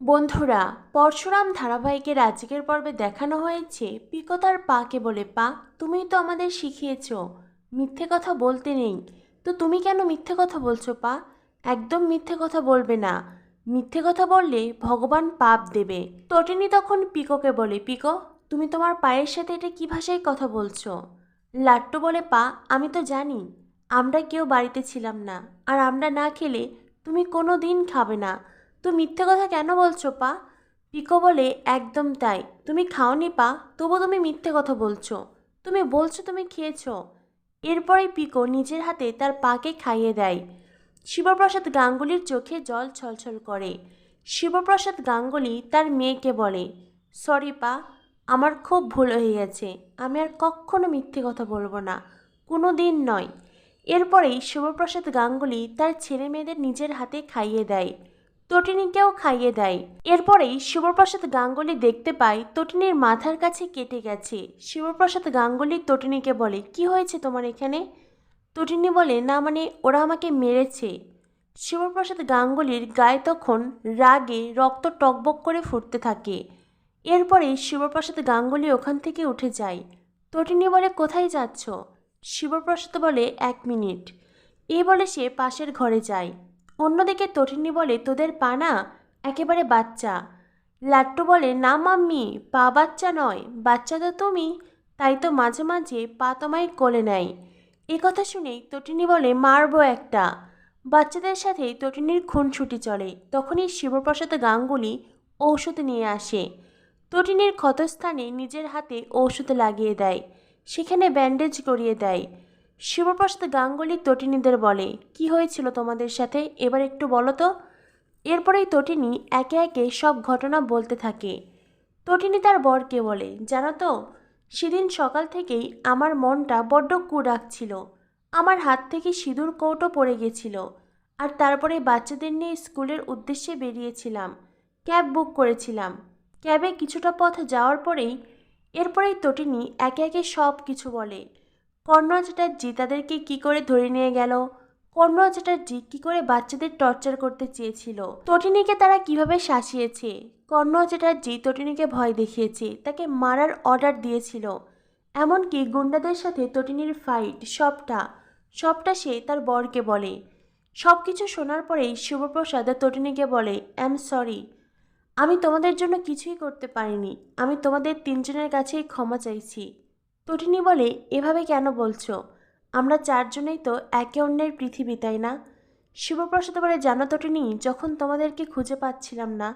বন্ধুরা, পরশুরাম ধারাবাহিকের আজকের পর্বে দেখানো হয়েছে পিকো তার পাকে বলে পা তুমি তো আমাদের শিখিয়েছ। মিথ্যে কথা বলতে নেই। তো তুমি কেন মিথ্যে কথা বলছো পা? একদম মিথ্যে কথা বলবে না। মিথ্যে কথা বললে ভগবান পাপ দেবে। তটিনী তখন পিকোকে বলে, পিকো, তুমি তোমার পায়ের সাথে এটা কী ভাষায় কথা বলছো? লাট্টু বলে, পা, আমি তো জানি। আমরা কেউ বাড়িতে ছিলাম না। আর আমরা না খেলে তুমি কোনো দিন খাবে না। তো মিথ্যে কথা কেন বলছো, পা? পিকো বলে, একদম তাই। তুমি খাওনি, পা। তবু তুমি মিথ্যে কথা বলছো। তুমি বলছো তুমি খেয়েছো। এরপরেই পিকো নিজের হাতে তার পাকে খাইয়ে দেয়। শিবপ্রসাদ গাঙ্গুলির চোখে জল ছলছল করে। শিবপ্রসাদ গাঙ্গুলি তার মেয়েকে বলে, সরি, পা, আমার খুব ভুল হয়ে গেছে। আমি আর কখনো মিথ্যে কথা বলব না। কোনো দিন নয়। এরপরেই শিবপ্রসাদ গাঙ্গুলি তার ছেলে মেয়েদের নিজের হাতে খাইয়ে দেয়। তটিনীকেও খাইয়ে দেয়। এরপরেই শিবপ্রসাদ গাঙ্গুলি দেখতে পায় তটিনীর মাথার কাছে কেটে গেছে। শিবপ্রসাদ গাঙ্গুলি তটিনীকে বলে, কি হয়েছে তোমার এখানে? তটিনী বলে, না মানে ওরা আমাকে মেরেছে। শিবপ্রসাদ গাঙ্গুলির গায়ে তখন রাগে রক্ত টকবক করে ফুটতে থাকে। এরপরে শিবপ্রসাদ গাঙ্গুলি ওখান থেকে উঠে যায়। তটিনী বলে, কোথায় যাচ্ছ? শিবপ্রসাদ বলে, এক মিনিট। এই বলে সে পাশের ঘরে যায়। অন্যদিকে তটিনী বলে, তোদের পা না একেবারে বাচ্চা। লাট্টু বলে, না মাম্মি, পা বাচ্চা নয়, বাচ্চা তো তুমি। তাই তো মাঝে মাঝে পা তোমায় কোলে নেয়। এ কথা শুনেই তটিনী বলে, মারবো একটা। বাচ্চাদের সাথে তটিনীর খুনছুটি চলে। তখনই শিবপ্রসাদ গাঙ্গুলি ঔষধ নিয়ে আসে। তটিনীর ক্ষতস্থানে নিজের হাতে ঔষধ লাগিয়ে দেয়। সেখানে ব্যান্ডেজ করিয়ে দেয়। শিবপ্রসাদ গাঙ্গুলি তটিনীদের বলে, কি হয়েছিল তোমাদের সাথে? এবার একটু বলো তো। এরপরেই তটিনী একে একে সব ঘটনা বলতে থাকে। তটিনী তার বরকে বলে, জানো তো, সেদিন সকাল থেকেই আমার মনটা বড্ড কু ডাকছিল আমার হাত থেকে সিঁদুর কৌটো পড়ে গেছিল আর তারপরে বাচ্চাদের নিয়ে স্কুলের উদ্দেশ্যে বেরিয়েছিলাম। ক্যাব বুক করেছিলাম। ক্যাবে কিছুটা পথ যাওয়ার পরেই এরপরেই তটিনী একে একে সব কিছু বলে কর্ণ চ্যাটার্জি তাদেরকে কী করে ধরে নিয়ে গেল? কর্ণ চ্যাটার্জি কী করে বাচ্চাদের টর্চার করতে চেয়েছিল? তটিনীকে তারা কীভাবে শাসিয়েছে? কর্ণ চ্যাটার্জি তটিনীকে ভয় দেখিয়েছে, তাকে মারার অর্ডার দিয়েছিল। এমনকি গুন্ডাদের সাথে তটিনীর ফাইট সবটা সবটা সে তার বরকে বলে। সব কিছু শোনার পরেই শিবপ্রসাদ তটিনীকে বলে অ্যাম সরি আমি তোমাদের জন্য কিছুই করতে পারিনি। আমি তোমাদের তিনজনের কাছেই ক্ষমা চাইছি। তটিনী বলে, এভাবে কেন বলছো? আমরা চারজনেই তো একে অন্যের পৃথিবী, তাই না? শিবপ্রসাদ বলে, জানো তটিনী যখন তোমাদেরকে খুঁজে পাচ্ছিলাম না,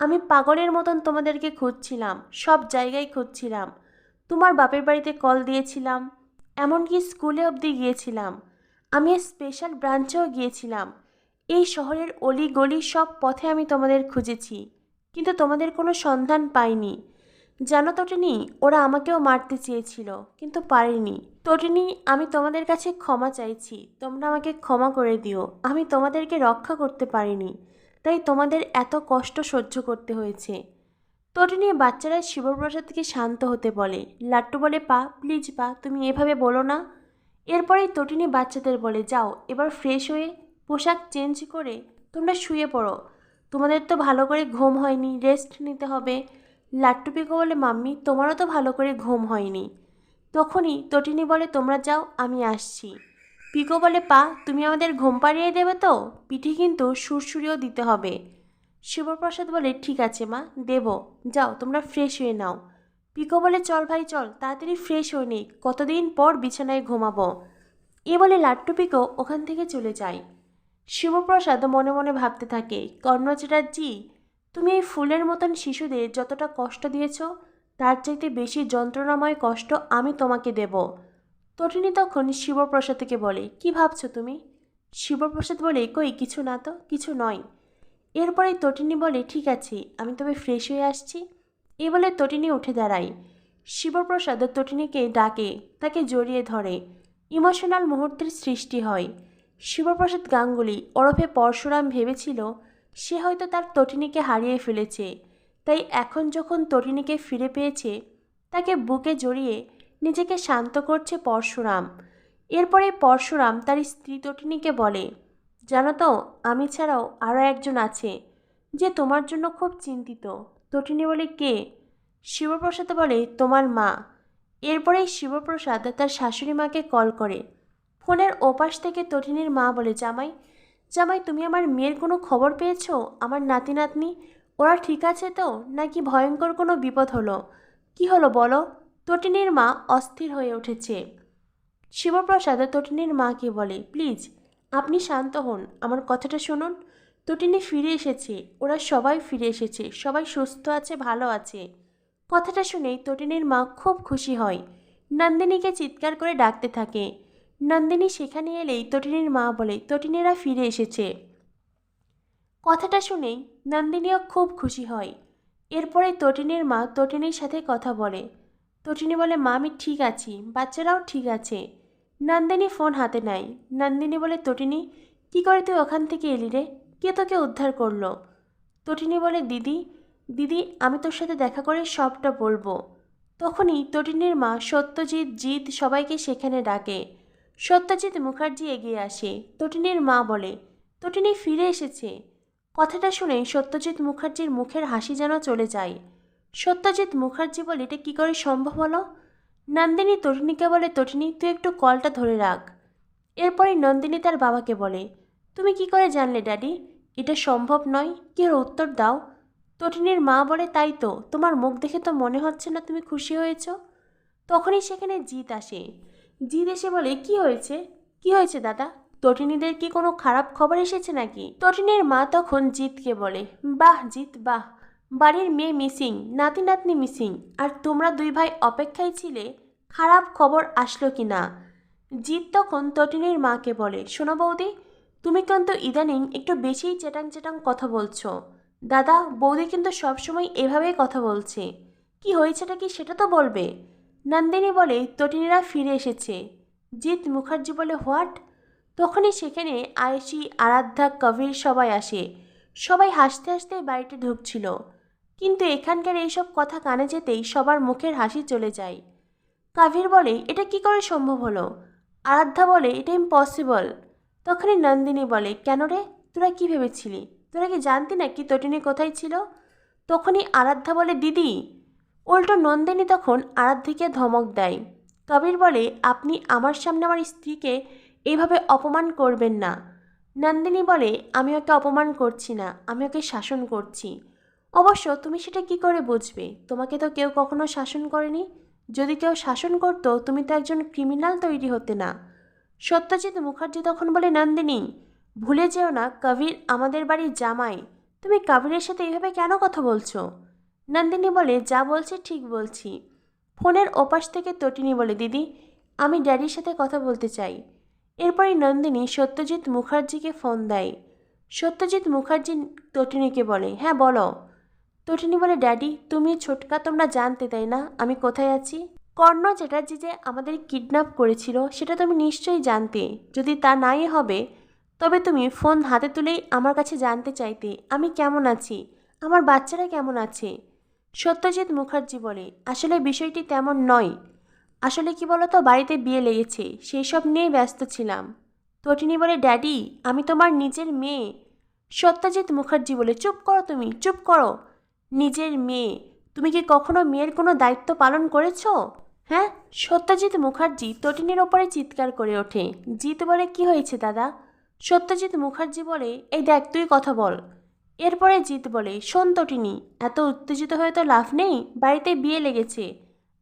আমি পাগলের মতন তোমাদেরকে খুঁজছিলাম, সব জায়গায় খুঁজছিলাম। তোমার বাপের বাড়িতে কল দিয়েছিলাম, এমনকি স্কুলে অবধি গিয়েছিলাম। আমি স্পেশাল ব্রাঞ্চেও গিয়েছিলাম। এই শহরের অলি গলি সব পথে আমি তোমাদের খুঁজেছি। কিন্তু তোমাদের কোনো সন্ধান পাইনি। জানো তটিনী ওরা আমাকেও মারতে চেয়েছিল, কিন্তু পারেনি। তটিনী আমি তোমাদের কাছে ক্ষমা চাইছি, তোমরা আমাকে ক্ষমা করে দিও, আমি তোমাদেরকে রক্ষা করতে পারিনি, তাই তোমাদের এত কষ্ট সহ্য করতে হয়েছে। তটিনী বাচ্চারা শিবপ্রসাদকে শান্ত হতে বলে, লাট্টু বলে, পা, প্লিজ পা, তুমি এভাবে বলো না। এরপরেই তটিনী বাচ্চাদের বলে, যাও, এবার ফ্রেশ হয়ে পোশাক চেঞ্জ করে তোমরা শুয়ে পড়ো। তোমাদের তো ভালো করে ঘুম হয়নি রেস্ট নিতে হবে। লাট্টু পিকো বলে, মাম্মি, তোমারও তো ভালো করে ঘুম হয়নি। তখনই তটিনী বলে, তোমরা যাও, আমি আসছি। পিকো বলে, পা, তুমি আমাদের ঘুম পাড়িয়ে দেবে তো? পিঠে কিন্তু সুরসুরিও দিতে হবে। শিবপ্রসাদ বলে, ঠিক আছে, মা, দেব। যাও, তোমরা ফ্রেশ হয়ে নাও। পিকো বলে, চল ভাই, চল, তাড়াতাড়ি ফ্রেশ হয়ে নে কতদিন পর বিছানায় ঘুমাবো? এ বলে, লাট্টু পিকো ওখান থেকে চলে যায়। শিবপ্রসাদ মনে মনে ভাবতে থাকে, কর্ণ চ্যাটার্জি তুমি এই ফুলের মতন শিশুদের যতটা কষ্ট দিয়েছ, তার চাইতে বেশি যন্ত্রণাময় কষ্ট আমি তোমাকে দেব। তটিনী তখন শিবপ্রসাদকে বলে, কি ভাবছ তুমি? শিবপ্রসাদ বলে, কই, কিছু না তো, কিছু নয়। এরপরে তটিনী বলে, ঠিক আছে, আমি তবে ফ্রেশ হয়ে আসছি। এ বলে তটিনী উঠে দাঁড়ায়। শিবপ্রসাদ তটিনীকে ডাকে, তাকে জড়িয়ে ধরে। ইমোশনাল মুহূর্তের সৃষ্টি হয়। শিবপ্রসাদ গাঙ্গুলি, ওরফে পরশুরাম ভেবেছিল সে হয়তো তার তটিনীকে হারিয়ে ফেলেছে। তাই এখন যখন তটিনীকে ফিরে পেয়েছে, তাকে বুকে জড়িয়ে নিজেকে শান্ত করছে পরশুরাম। এরপরে পরশুরাম তার স্ত্রী তটিনীকে বলে, জানো তো, আমি ছাড়াও আরও একজন আছে, যে তোমার জন্য খুব চিন্তিত তটিনী বলে, কে শিবপ্রসাদ বলে, তোমার মা এরপরেই শিবপ্রসাদ তার শাশুড়ি মাকে কল করে। ফোনের ওপাশ থেকে তটিনীর মা বলে, জামাই জামাই, তুমি আমার মেয়ের কোনো খবর পেয়েছ? আমার নাতি নাতনি, ওরা ঠিক আছে তো? নাকি ভয়ঙ্কর কোনো বিপদ হলো? কি হলো বলো? তটিনীর মা অস্থির হয়ে উঠেছে। শিবপ্রসাদ তটিনীর মাকে বলে, প্লিজ, আপনি শান্ত হন। আমার কথাটা শুনুন। তটিনী ফিরে এসেছে। ওরা সবাই ফিরে এসেছে। সবাই সুস্থ আছে, ভালো আছে। কথাটা শুনেই তটিনীর মা খুব খুশি হয়। নন্দিনীকে চিৎকার করে ডাকতে থাকে। নন্দিনী সেখানে এলেই তটিনীর মা বলে, তটিনীরা ফিরে এসেছে। কথাটা শুনেই নন্দিনীও খুব খুশি হয়। এরপরে তটিনীর মা তটিনীর সাথে কথা বলে। তটিনী বলে মা আমি ঠিক আছি, বাচ্চারাও ঠিক আছে। নন্দিনী ফোন হাতে নেয়। নন্দিনী বলে, তটিনী, কী করে তুই ওখান থেকে এলি রে? কে তোকে উদ্ধার করল? তটিনী বলে, দিদি দিদি, আমি তোর সাথে দেখা করে সবটা বলব। তখনই তটিনীর মা সত্যজিৎ, জিৎ সবাইকে সেখানে ডাকে। সত্যজিৎ মুখার্জি এগিয়ে আসে। তটিনীর মা বলে, তটিনী ফিরে এসেছে। কথাটা শুনে সত্যজিৎ মুখার্জির মুখের হাসি যেন চলে যায়। সত্যজিৎ মুখার্জি বলে এটা কী করে সম্ভব হলো? নন্দিনী তটিনীকে বলে, তটিনী, তুই একটু কলটা ধরে রাখ। এরপরে নন্দিনী তার বাবাকে বলে, তুমি কি করে জানলে ড্যাডি? এটা সম্ভব নয়। কি উত্তর দাও? তটিনীর মা বলে, তাই তো, তোমার মুখ দেখে তো মনে হচ্ছে না তুমি খুশি হয়েছ? তখনই সেখানে জিত আসে। জিৎ এসে বলে, কি হয়েছে? কি হয়েছে দাদা? তটিনীদের কি কোনো খারাপ খবর এসেছে নাকি? তটিনীর মা তখন জিৎকে বলে, বাহ জিৎ বাহ। বাড়ির মেয়ে মিসিং, নাতি নাতনি মিসিং, আর তোমরা দুই ভাই অপেক্ষায় ছিলে, খারাপ খবর আসলো কি না? জিৎ তখন তটিনীর মাকে বলে, শোনো বৌদি, তুমি কিন্তু ইদানিং একটু বেশিই চেটাং চেটাং কথা বলছো। দাদা, বৌদি কিন্তু সবসময় এভাবেই কথা বলছে। কি হয়েছেটা কি সেটা তো বলবে? নন্দিনী বলে তটিনীরা ফিরে এসেছে। জিৎ মুখার্জি বলে, হোয়াট? তখনই সেখানে আয়েশি, আরাধ্যা, কবির সবাই আসে। সবাই হাসতে হাসতে বাড়িতে ঢুকছিল। কিন্তু এখানকার এইসব কথা কানে যেতেই সবার মুখের হাসি চলে যায়। কাভির বলে, এটা কি করে সম্ভব হলো? আরাধ্যা বলে, এটা ইম্পসিবল তখনই নন্দিনী বলে, কেন রে? তোরা কি ভেবেছিলি? তোরা কি জানতি না কি তটিনী কোথায় ছিল? তখনই আরাধ্যা বলে, দিদি উল্টো নন্দিনী তখন আরাধ্যকে ধমক দেয়। কবির বলে, আপনি আমার সামনে আমার স্ত্রীকে এইভাবে অপমান করবেন না। নন্দিনী বলে, আমি ওকে অপমান করছি না, আমি ওকে শাসন করছি। অবশ্য তুমি সেটা কি করে বুঝবে? তোমাকে তো কেউ কখনো শাসন করেনি। যদি কেউ শাসন করতো, তুমি তো একজন ক্রিমিনাল তৈরি হতে না। সত্যজিৎ মুখার্জি তখন বলে, নন্দিনী, ভুলে যেও না, কবির আমাদের বাড়ির জামাই। তুমি কবিরের সাথে এইভাবে কেন কথা বলছো? নন্দিনী বলে, যা বলছে ঠিক বলছি। ফোনের ওপাশ থেকে তটিনী বলে, দিদি, আমি ড্যাডির সাথে কথা বলতে চাই। এরপরে নন্দিনী সত্যজিৎ মুখার্জিকে ফোন দেয়। সত্যজিৎ মুখার্জি তটিনীকে বলে হ্যাঁ বলো। তটিনী বলে, ড্যাডি, তুমি ছোটকা, তোমরা জানতে, তাই না? আমি কোথায় আছি? কর্ণ চ্যাটার্জি যে আমাদের কিডন্যাপ করেছিল, সেটা তুমি নিশ্চয়ই জানতে। যদি তা নাই হবে, তবে তুমি ফোন হাতে তুলেই আমার কাছে জানতে চাইতে। আমি কেমন আছি? আমার বাচ্চারা কেমন আছে? সত্যজিৎ মুখার্জি বলে, আসলে বিষয়টি তেমন নয়। আসলে কি বলতো, বাড়িতে বিয়ে লেগেছে সেই সব নিয়েই ব্যস্ত ছিলাম। তটিনী বলে, ড্যাডি, আমি তোমার নিজের মেয়ে। সত্যজিৎ মুখার্জি বলে, চুপ করো তুমি, চুপ করো। নিজের মেয়ে, তুমি কি কখনো মেয়ের কোনো দায়িত্ব পালন করেছ? হ্যাঁ সত্যজিৎ মুখার্জি তটিনীর ওপরে চিৎকার করে ওঠে। জিৎ বলে, কি হয়েছে দাদা? সত্যজিৎ মুখার্জি বলে, এই দেখ, তুই কথা বল। এরপরে জিৎ বলে, শোন তটিনী এত উত্তেজিত হয়ে তো লাভ নেই, বাড়িতে বিয়ে লেগেছে,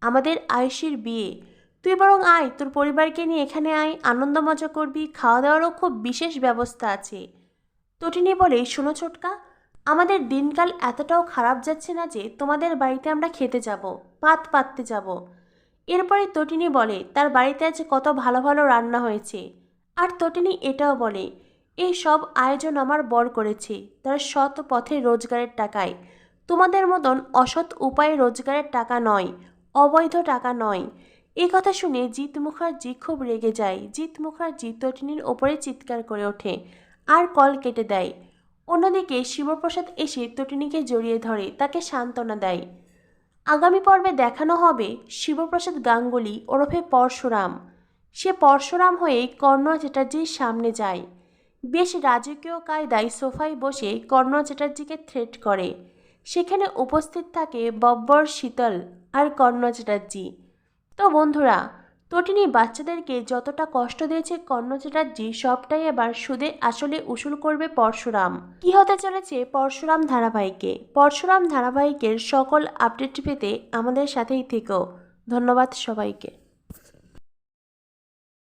আমাদের আয়ুষীর বিয়ে। তুই বরং আয়, তোর পরিবারকে নিয়ে এখানে আয়, আনন্দ মজা করবি খাওয়া দাওয়ারও খুব বিশেষ ব্যবস্থা আছে। তটিনী বলে, শোনো ছোটকা, আমাদের দিনকাল এতটাও খারাপ যাচ্ছে না যে তোমাদের বাড়িতে আমরা খেতে যাব, পাত পাততে যাব। এরপরে তটিনী বলে, তার বাড়িতে আজ কত ভালো ভালো রান্না হয়েছে। আর তটিনী এটাও বলে এই সব আয়োজন আমার বর করেছে। তার সৎ পথে রোজগারের টাকায়। তোমাদের মতন অসৎ উপায়ে রোজগারের টাকা নয়, অবৈধ টাকা নয়। এই কথা শুনে জিৎ মুখার্জি খুব রেগে যায়। জিৎ মুখার্জি তটিনীর ওপরে চিৎকার করে ওঠে, আর কল কেটে দেয়। অন্যদিকে শিবপ্রসাদ এসে তটিনীকে জড়িয়ে ধরে, তাকে সান্ত্বনা দেয়। আগামী পর্বে দেখানো হবে শিবপ্রসাদ গাঙ্গুলি ওরফে পরশুরাম। সে পরশুরাম হয়ে কর্ণ চ্যাটার্জির সামনে যায়। বেশ রাজকীয় কায়দায় সোফায় বসে কর্ণ চ্যাটার্জিকে থ্রেট করে। সেখানে উপস্থিত থাকে বব্বর, শীতল আর কর্ণ চ্যাটার্জি। তো বন্ধুরা, তটিনী বাচ্চাদেরকে যতটা কষ্ট দিয়েছে কর্ণ চ্যাটার্জি, সবটাই এবার সুদে আসলে উসুল করবে পরশুরাম। কি হতে চলেছে পরশুরাম ধারাবাহিকে? পরশুরাম ধারাবাহিকের সকল আপডেট পেতে আমাদের সাথেই থেকো। ধন্যবাদ সবাইকে।